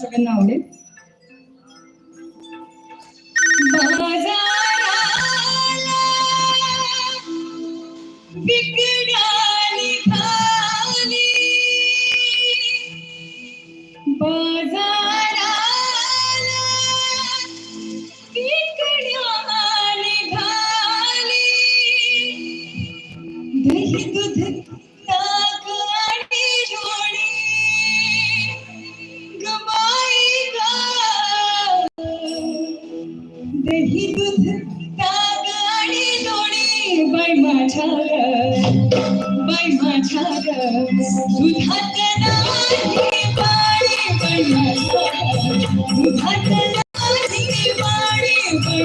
सगळ्यांना आवडेल. बाजाराला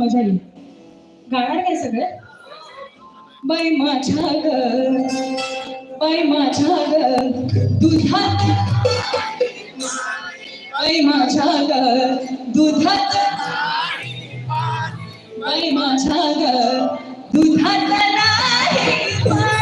मजा येईल गाणार काय सगळे? बाई माझ्या ग बाई माझ्या ग दुधात. बाई माझ्या ग दुधात. बाई माझ्या ग दुधात नाही.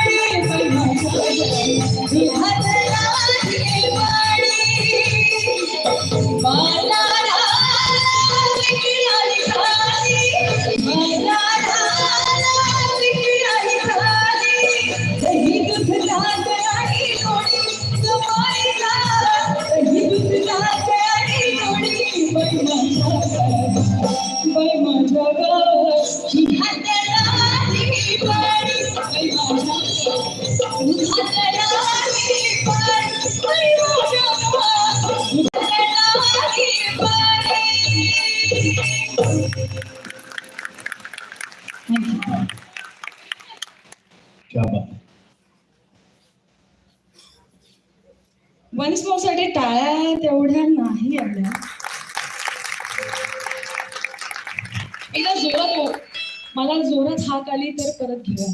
एवढंच हाक आली तर परत घेऊया.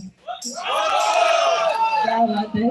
काय बात आहे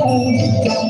माझ्या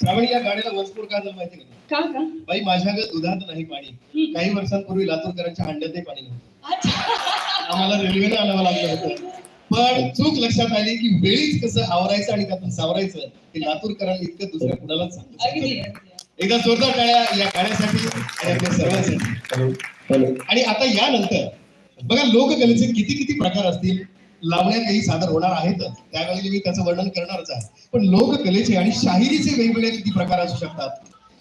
श्रावणी या गाण्याला वचपूर का झालं माहिती का का का? बाई माझ्या गत दुधात नाही पाणी. काही वर्षांपूर्वी लातूरकरांच्या अंड्यातही पाणी नव्हतं. अच्छा. आम्हाला रेल्वेने आणावं लागलं होतं. पण चूक लक्षात आली की वेळीच कसं आवरायचं आणि त्यातून सावरायचं ते लातूरकरांनी इतकं दुसऱ्या कुणालाच सांगितलं एकदा जोरदार टाळ्या या गाण्यासाठी आणि आपल्या सर्वांसाठी. आणि आता यानंतर बघा लोककलेचे किती किती प्रकार असतील? लावण्या काही सादर होणार आहेत. त्यावेळी मी त्याचं वर्णन करणारच आहे. पण लोककलेचे आणि शाहिरीचे वेगवेगळे किती प्रकार असू शकतात?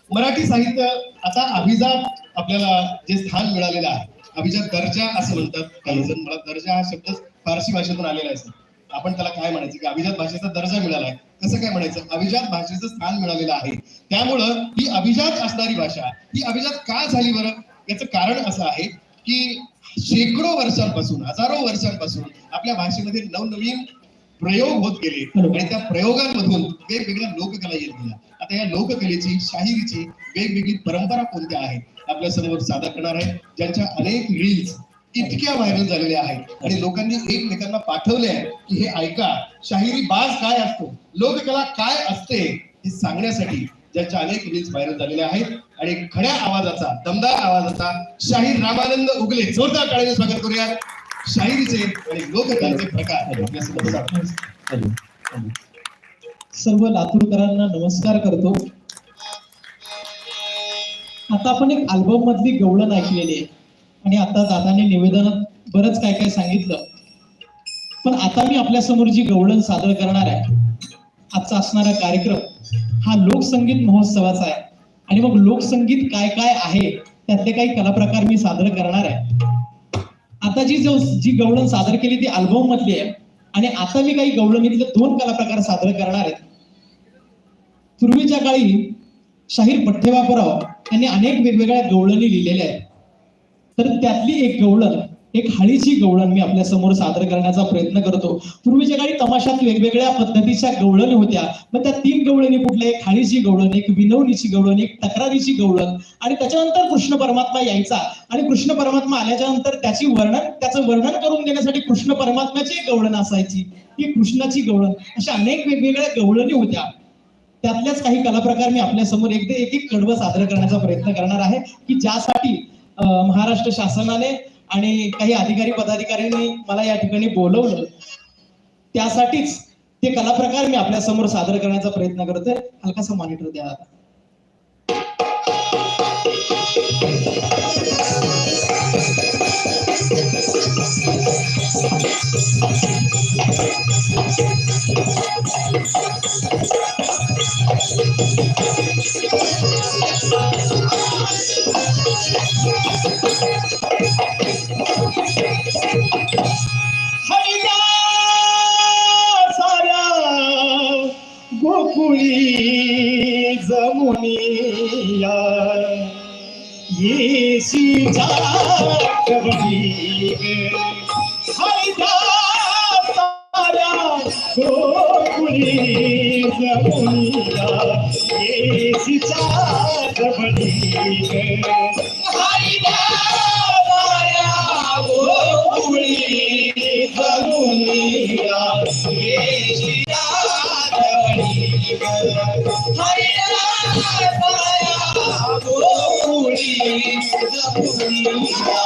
मराठी साहित्य आता अभिजात आपल्याला जे स्थान मिळालेलं आहे. अभिजात दर्जा असं म्हणतात काही जण. मला दर्जा हा शब्द फारसी भाषेतून आलेला आहे आपण त्याला काय म्हणायचं? की अभिजात भाषेचा दर्जा मिळाला आहे. कसं काय म्हणायचं? अभिजात भाषेचं स्थान मिळालेलं आहे. त्यामुळं ही अभिजात असणारी भाषा ही अभिजात का झाली बरं? याचं कारण असं आहे की शेकडो वर्षांपासून हजारो वर्षांपासून आपल्या भाषेमध्ये नवनवीन प्रयोग होत गेले. आणि त्या प्रयोगांमधून वेगवेगळ्या लोककला येत गेल्या. आता या लोककलेची शाहिरीची वेगवेगळी परंपरा कोणत्या आहेत? आपल्यासमोर सादर करणार आहे ज्यांच्या अनेक रील्स इतक्या व्हायरल झालेल्या आहेत. आणि लोकांनी एकमेकांना पाठवले आहे की हे ऐका शाहिरी बाज काय असतो? लोककला काय असते? हे सांगण्यासाठी ज्याच्या अनेक रील्स व्हायरल झालेल्या आहेत. आणि खड्या आवाजाचा दमदार आवाजाचा शाहीर रामानंद उगले. जोरदार टाळ्याने स्वागत करूया शाहिरीचे आणि लोककलेचे प्रकार. सर्व लातूरकरांना नमस्कार करतो. आता आपण एक अल्बम मधली गवळण ऐकलेली आहे. आणि आता दादाने निवेदनात बरंच काय काय सांगितलं. पण आता मी आपल्यासमोर जी गवळण सादर करणार आहे आजचा असणारा कार्यक्रम हा लोकसंगीत महोत्सवाचा आहे. आणि मग लोकसंगीत काय काय आहे? त्यातले काही कलाप्रकार मी सादर करणार आहे. आता जी जो जी गवळण सादर केली ती अल्बम मधली आहे. आणि आता मी काही गवळणीतले दोन कलाप्रकार सादर करणार आहेत. पूर्वीच्या काळी शाहीर पठ्ठेबापूराव यांनी अनेक वेगवेगळ्या गवळणी लिहिलेल्या आहेत. तर त्यातली एक गवळण एक हळीची गवळण मी आपल्यासमोर सादर करण्याचा प्रयत्न करतो. पूर्वीच्या काळी तमाशात वेगवेगळ्या पद्धतीच्या गवळणी होत्या. मग त्या तीन गवळणी कुठल्या? एक हळीची गवळण एक विनवणीची गवळण एक तक्रारीची गवळण. आणि त्याच्यानंतर कृष्ण परमात्मा यायचा. आणि कृष्ण परमात्मा आल्याच्यानंतर त्याची वर्णन त्याचं वर्णन करून देण्यासाठी कृष्ण परमात्म्याची गवळण असायची. ही कृष्णाची गवळण. अशा अनेक वेगवेगळ्या गवळणी होत्या. त्यातल्याच काही कलाप्रकार मी आपल्यासमोर एकदा एक एक कडवं सादर करण्याचा प्रयत्न करणार आहे की ज्यासाठी महाराष्ट्र शासनाने आणि काही अधिकारी पदाधिकाऱ्यांनी मला या ठिकाणी बोलवलं. त्यासाठीच ते कलाप्रकार मी आपल्यासमोर सादर करण्याचा प्रयत्न करतोय. हलकासा मॉनिटर द्या आता.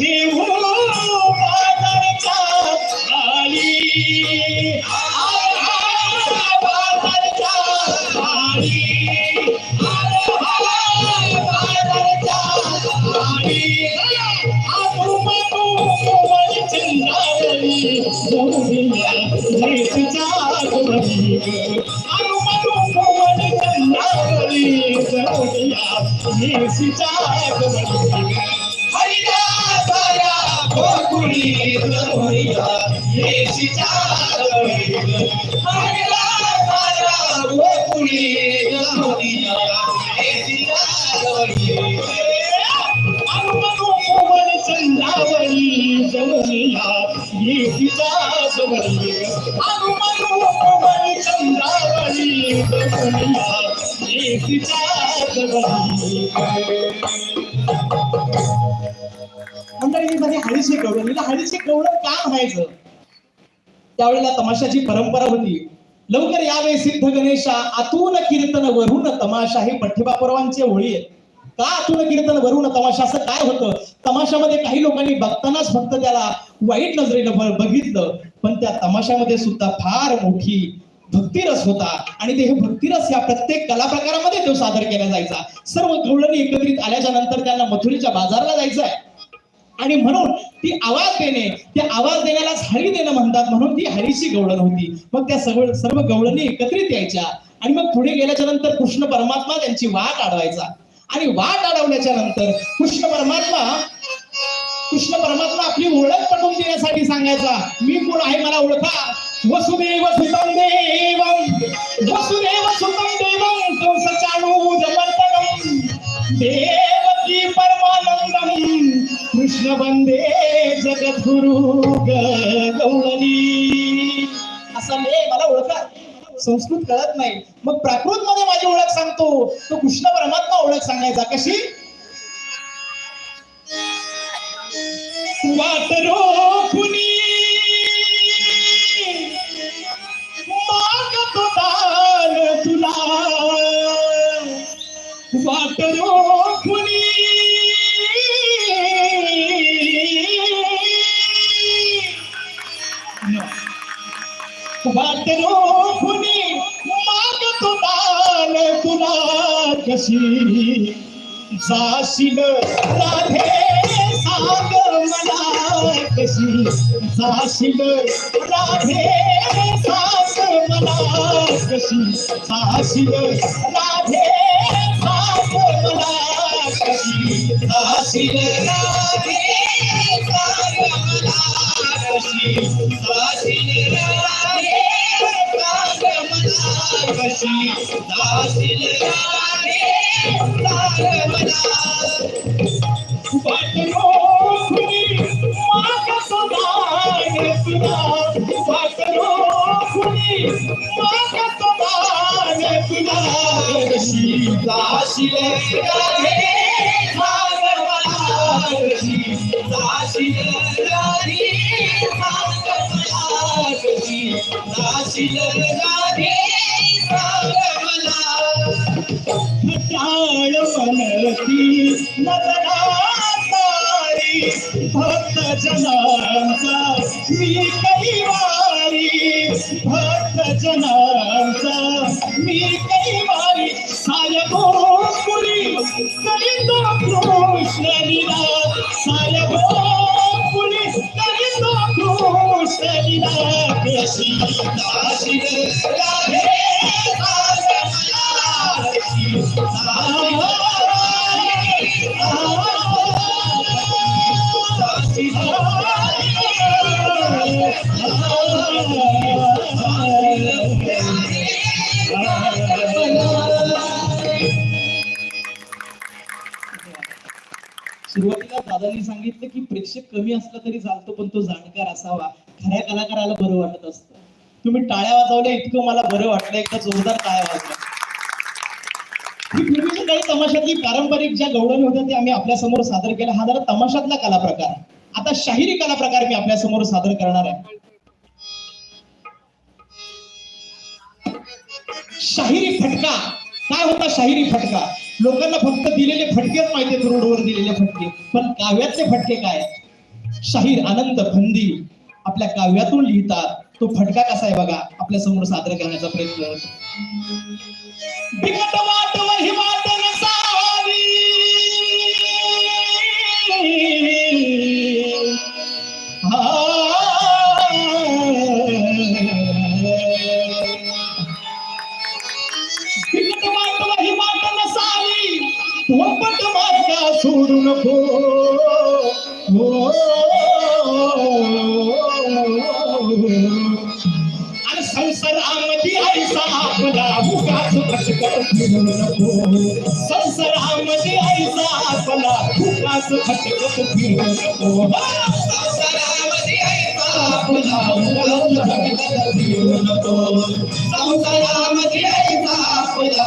Eu येतीचा जवळी अनुमनुमन चंदावली मंडळी मध्ये हळीचे गवळण म्हणजे हळीचे गवळण का म्हणायचं त्यावेळेला तमाशाची परंपरा होती. लवकर यावे सिद्ध गणेशा आतून कीर्तन वरून तमाशा. हे पठ्ठेबापुरावांचे होळी आहेत का आतून कीर्तन वरून तमाशा? असं काय होतं? तमाशामध्ये काही लोकांनी बघतानाच फक्त त्याला वाईट नजरेनं बघितलं. पण त्या तमाशामध्ये सुद्धा फार मोठी भक्तिरस होता. आणि ते हे भक्तिरस या प्रत्येक कला प्रकारामध्ये तो सादर केला जायचा. सर्व गवळणी एकत्रित आल्याच्यानंतर त्यांना मथुरीच्या बाजारला जायचं आहे आणि म्हणून ती आवाज देणे त्या आवाज देण्यालाच हरी देणं म्हणतात. म्हणून ती हरीची गवळण होती. मग त्या सर्व सर्व गवळणी एकत्रित यायच्या. आणि मग पुढे गेल्याच्यानंतर कृष्ण परमात्मा त्यांची वाट अडवायचा आणि वाट अडवल्याच्या नंतर कृष्ण परमात्मा कृष्ण परमात्मा आपली ओळख पटवून देण्यासाठी सांगायचा. मी कोण आहे मला ओळखा. वसुदेव सुतम देव वसुदेव सुतम देवम कंसचाणूरमर्दनम देवकी परमानंदम कृष्ण वंदे जगद्गुरु गौळणी असं नाही मला ओळखा. संस्कृत कळत नाही. मग प्राकृत मध्ये माझी ओळख सांगतो. तो कृष्ण परमात्मा ओळख सांगायचा. कशी? वाट रोखुनी मागतो दान तुला वाट रोखुनी वाट रोखुनी मागतो दान तुला कशी जाशील राधे सांग मला कशी जाशील राधे सांग मला कशी जाशील राधे सांग मला कशी जाशील राधे सांग मला कशी जाशील राधे सांग मला कशी जाशील राधे मला सुरुवातीला दादानी सांगितलं की प्रेक्षक कमी असला तरी चालतो पण तो जाणकार असावा. खऱ्या कलाकाराला बरं वाटत असतं. तुम्ही टाळ्या वाजवल्या इतकं मला बरं वाटलं. एकदा जोरदार टाळ्या वाजल्या पूर्वीच्या काही तमाशातली पारंपरिक ज्या गवळणी होत्या ते आम्ही आपल्यासमोर सादर केला हा जरा तमाशातला कला प्रकार आता शाहिरी कला प्रकार मी आपल्यासमोर सादर करणार आहे. शाहिरी फटका. काय होता शाहिरी फटका? लोकांना फक्त दिलेले फटकेच माहिती रोडवर दिलेले फटके. पण काव्यातले फटके काय? शाहीर आनंद फंदी. आपल्या काव्यातून लिहितात तो फटका कसा आहे बघा आपल्यासमोर सादर करण्याचा प्रयत्न. बिकट वाट वही वाट सोडू नको. हो. मुखाच भटकत फिरू ऐसा आपला मुखाच भटकत फिरू नको संसारामध्ये ऐसा आपला फिरू नको ऐसा आपला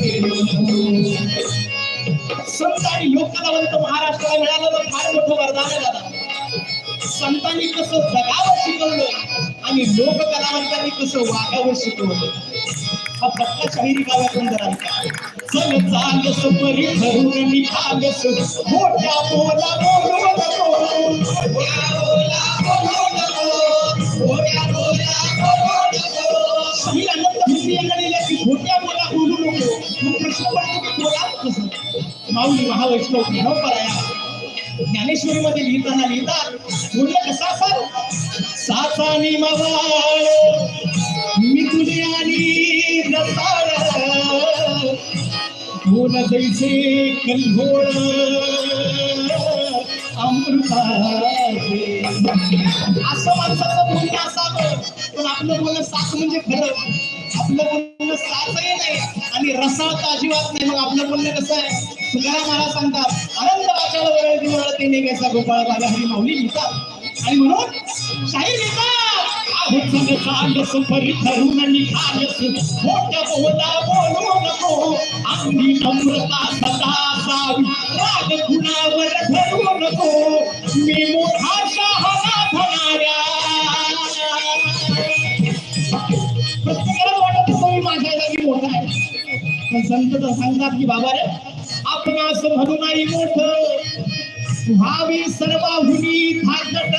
फिरू नको संत आणि लोककलावंत महाराष्ट्राला मिळालं तर फार मोठं वरदान आहे दादा. संतांनी कसं जगावं शिकवलं आणि लोककलावंतांनी कसं वागावं शिकवलं. शाहिरी काव्यातून मोठ्या माऊली महावैष्णव पराया ज्ञानेश्वरी मध्ये लिहिताना लिहितात बोललं कसा असाल साचानी जैसे कल्होळ अमृताचे असं माणसाचं बोलणं असावं पण आपलं बोलणं सास म्हणजे खरं. आपलं बोलणं सासही नाही आणि रसाळ तर अजिबात नाही. मग आपलं बोलणं कसं आहे? तुकाराम महाराज सांगतात आनंद वाचायला वेळ दिवळ ते निघायचा गोपाळ बाबा हरी माऊली लिहितात. आणि म्हणून शाहीर लिहितात आहोत संग सांग सुपरी धरून निघालस मोठ्या बोला बोलू नको अमृता सदा असावी राग गुणावर ठरू नको मी मोठा शहाणा होणाऱ्या प्रत्येकाला वाटत होतं मी माझ्या जागी मोठा आहे पण संत तर सांगतात की बाबा रे आपण असं म्हणू नाही मोठ व्हावी सर्वाहुनी थाटट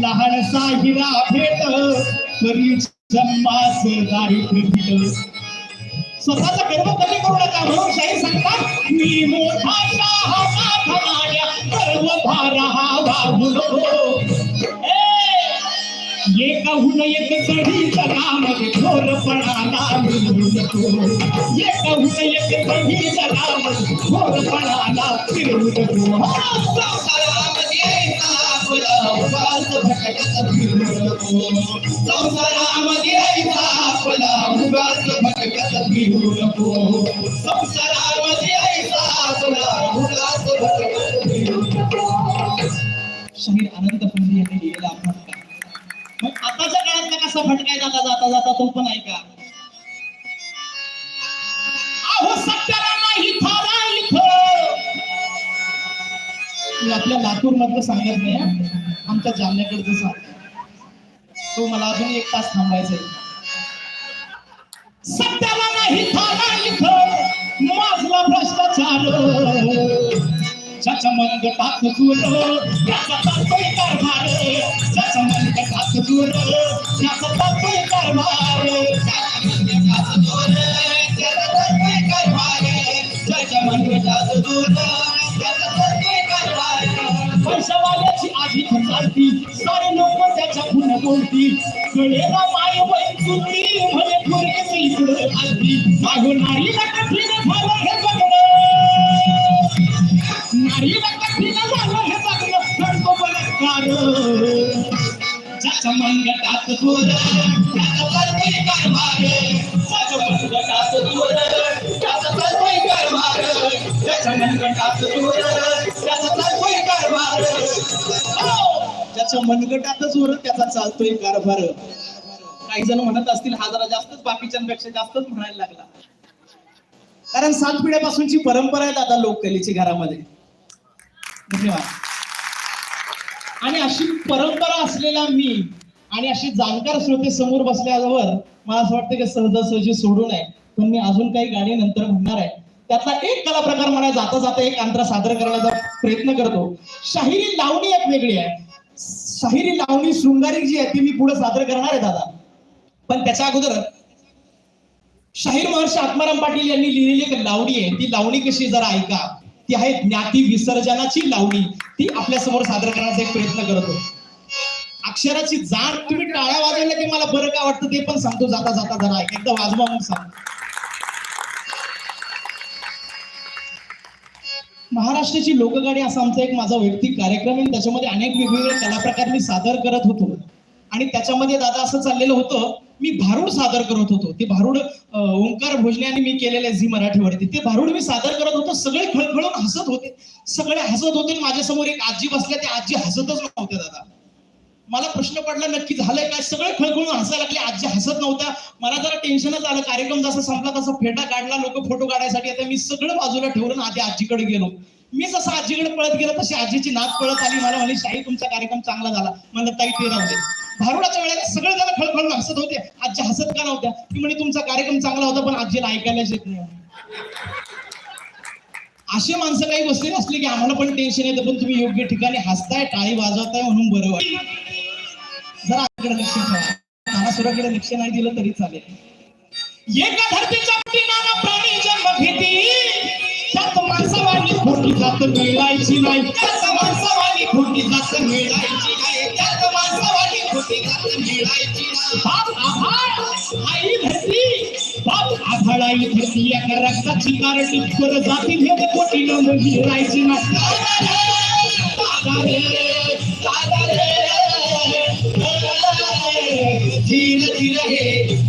लहान साहिरा भेट करी जन्मास नाही फिट स्वतःचा गर्व कमी करू नका म्हणून शाहीर सांगतात मी मोठा शहाणा ठरणाऱ्या गर्व भारा हा वाहू नको ए, एकाहून एक चढी जगामध्ये थोरपणाला मिळवू नको एकाहून एक चढी जगामध्ये थोरपणाला फिरवू नको हा, संसारामध्ये आपला उगाच भटकत फिरू नको. संसारामध्ये आपला उगाच भटकत फिरू नको संसारामध्ये आपला उगाच भटकत फिरू नको आनंद पंडित यांनी लिहिलेला आपण मग आताच्या काळात कसा भटकाय जाता जाता जाता तो पण ऐका. अहो ते आपल्या लातूर मधलं सांगत नाही आमच्या जालन्याकडे सांग. तो मला अजून एक तास थांबायचा आहे. सत्याला नाही थारा इथं माजला भ्रष्टाचार. समाचार ज्याच्या मनगटात दूर त्याचा तातोय कारभार. त्याचा तातोय कारभार. आधी चालती सारे लोक त्याच्या पुन्हा बोलतील कळेला माय वय चुकली म्हणे पोरगेची इकडे आलती मागून नारीला कठीण झालं हे बघणं. नारीला कठीण झालं हे बघणं. करतो बलात्कार. ज्याच्या त्याचा चालतोय कारभार. ज्याच्या त्याचा कारभार. त्याच्या मनगटातच उर त्याचा चालतोय कारभार. काही जण म्हणत असतील हा जरा जास्तच बाकीच्यांपेक्षा जास्तच म्हणायला लागला. कारण सात पिढ्यापासूनची परंपरा आहे दादा लोककलेची घरामध्ये. धन्यवाद. आणि अशी परंपरा असलेला मी आणि अशी जाणकार श्रोते समोर बसल्यावर मला असं वाटतं की सहजासहजी सोडू नये पण मी अजून काही गाणी नंतर म्हणणार आहे. त्यातला एक कला प्रकार म्हणा जाता जाता एक अंतर सादर करण्याचा प्रयत्न करतो. शाहिरी लावणी एक वेगळी आहे. शाहिरी लावणी शृंगारिक जी आहे ती मी पुढे सादर करणार आहे दादा. पण त्याच्या अगोदर शाहीर महर्षी आत्माराम पाटील यांनी लिहिलेली एक लावणी आहे. ती लावणी कशी जरा ऐका. ती आहे ज्ञाती विसर्जनाची लावणी. ती आपल्यासमोर सादर करण्याचा एक प्रयत्न करतो. अक्षराची जाण तुम्ही टाळ्या वाजवल्या की मला बरं का वाटतं ते पण सांगतो. जाता जाता जरा. एकदा वाजवा मग सांग महाराष्ट्राची लोकगाडी असा आमचा एक माझा वैयक्तिक कार्यक्रम आहे. त्याच्यामध्ये अनेक वेगवेगळे कलाप्रकार मी सादर करत होतो. आणि त्याच्यामध्ये दादा असं चाललेलं होतं मी भारूड सादर करत होतो. ते भारूड ओंकार भोजने आणि मी केलेले झी मराठीवरती. ते भारूड मी सादर करत होतो. सगळे खळखळून हसत होते. सगळे हसत होते माझ्यासमोर एक आजी बसल्या. त्या आजी हसतच नव्हत्या दादा. मला प्रश्न पडला नक्की झालंय काय? सगळे खळखळून हसायला लागले. आजी हसत नव्हत्या. मला जरा टेन्शनच आलं. कार्यक्रम जसा संपला तसा फेटा काढला. लोक फोटो काढायसाठी आता मी सगळं बाजूला ठेवलं आधी आजीकडे गेलो. मी जसं आजीकडे पळत गेलो तशी आजीची नाच पळत आली. मला म्हणे शाही तुमचा कार्यक्रम चांगला झाला. म्हणलं ताई ते राहू भारुडाच्या वेळेला सगळे जण खळखळून हसत होते. आजी हसत का नव्हत्या? की म्हणे तुमचा कार्यक्रम चांगला होता पण आजीला ऐकायलाच येत नाही. असे माणसं काही बसलेले असले की आम्हाला पण टेन्शन येतं पण तुम्ही योग्य ठिकाणी हसताय टाळी वाजवताय म्हणून बरं वाटतं. जरा आकडे लक्ष ठेवा. तानासुराकडे लक्ष नाही दिलं तरी चालेल. एका धरतीच्या नाना प्राणी जन्म घेती त्यात माणसावानी खोटी जात मिळायची नाही. त्यात माणसावानी खोटी जात मिळायची नाही. त्यात माणसावानी खोटी जात मिळायची नाही. बाप आभाळ आई धरती. बाप आभाळ आई धरती. या रक्ताची कारटी कर जाती. भेद कोटी न मिळायची नाही.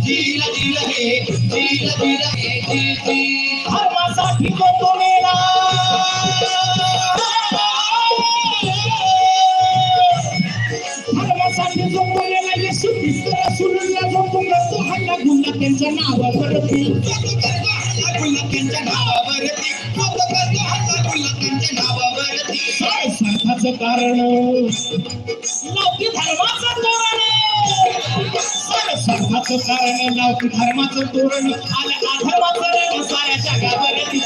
हे जील हे जील जील हे जील जील धर्मासाठी तो तो मेला धर्मासाठी जो तो मेला येशू ख्रिस्ताला सोडून जो तो हल्ला गुन्हा त्यांच्या नावावरती. त्यांच्या नावावरती त्यांच्या नावावरती कारण धर्माचा सरकारचं कारण लावती धर्माचं तोरण आलं अधर्माचं रण साऱ्या जगावरती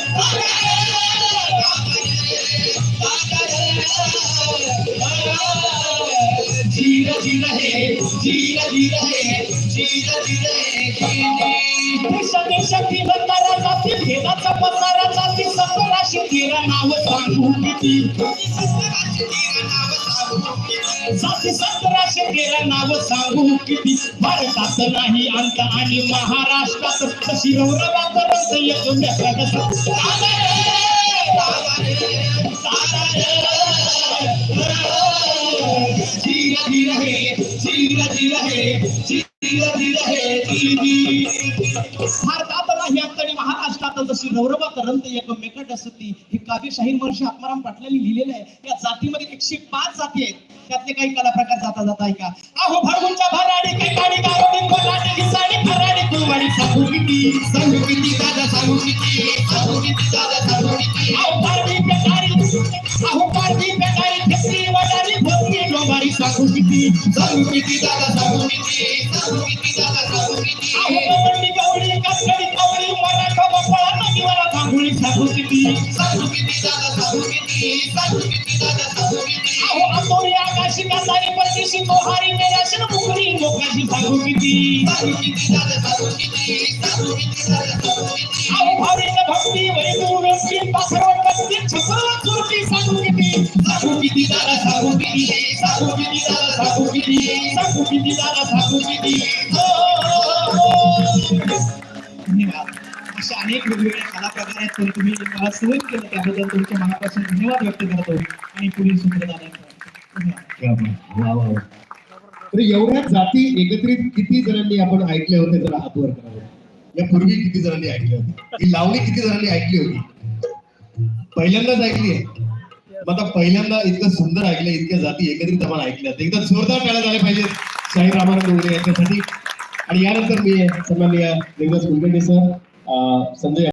जीर जीर हे जीर जीर हे जीर जीर हे देश देशाची बंधारा जाती भेदाचा पसारा जाती सतराशे तेरा नाव सांगू किती जाती सतराशे तेरा नाव सांगू किती भारतात नाही अंत आणि महाराष्ट्रात तशी रौरवात रस येतो धीर धीर हे धीर धीर हे धीर धीर हे भारतात नाही अंत आणि महाराष्ट्रात जशी रौरवात रंत एकमेकट असती ही काव्य शाहीर महर्षी आत्माराम पाटलांनी लिहिलेलं आहे. या जातीमध्ये एकशे पाच जाती आहेत. त्यातले काही कला प्रकार जाता जाता ऐका. अहो भरगुंच्या भराडी काही काडी गारोडी कोलाडी हिसाडी फराडी कुरवाडी सांगू किती सांगू किती दादा सांगू किती सांगू किती दादा सांगू किती अहो पारडी पेटारी अहो पारडी पेटारी खेसरी वडारी भोसरी डोबारी सांगू किती सांगू किती दादा सांगू किती सांगू किती दादा सांगू किती अहो गवळी गवळी कातडी कवळी मराठा बपळा नदीवाला कांगुळी सांगू किती? सांगू किती दादा सांगू किती अहो अंबोरी आकाशी कातारी परदेशी मोहारी मेराशन मुकरी लोकांची सांगू किती? सांगू किती दादा सांगू किती सांगू किती दादा सांगू किती अहो भावीन भक्ती वैदूर पासरवट बसती छत्र चुरती सांगू किती? सांगू किती दादा सांगू किती? सांगू किती दादा सांगू किती? सांगू किती दादा सांगू किती? हो, हो, हो, हो. अशा अनेक वेगवेगळ्या कलाप्रकार आहेत तर तुम्ही मला सहन केलं त्याबद्दल तुमच्या मनापासून धन्यवाद व्यक्त करतो आणि पुढील सूत्रदान तर एवढ्या जाती एकत्रित किती जणांनी आपण ऐकले होते जरा हातवर करावं? या यापूर्वी किती जणांनी ऐकले होते? ही लावणी किती जणांनी ऐकली होती? पहिल्यांदाच ऐकली आहे. मग आता पहिल्यांदा इतकं सुंदर ऐकलं इतक्या जाती एकत्रित आपण ऐकल्या एकदा जोरदार टाळ्या झाल्या पाहिजेत साई रामानंद उगले यांच्यासाठी. आणि यानंतर मी सन्माननीय देवदास कुलकर्णी सर. 啊三队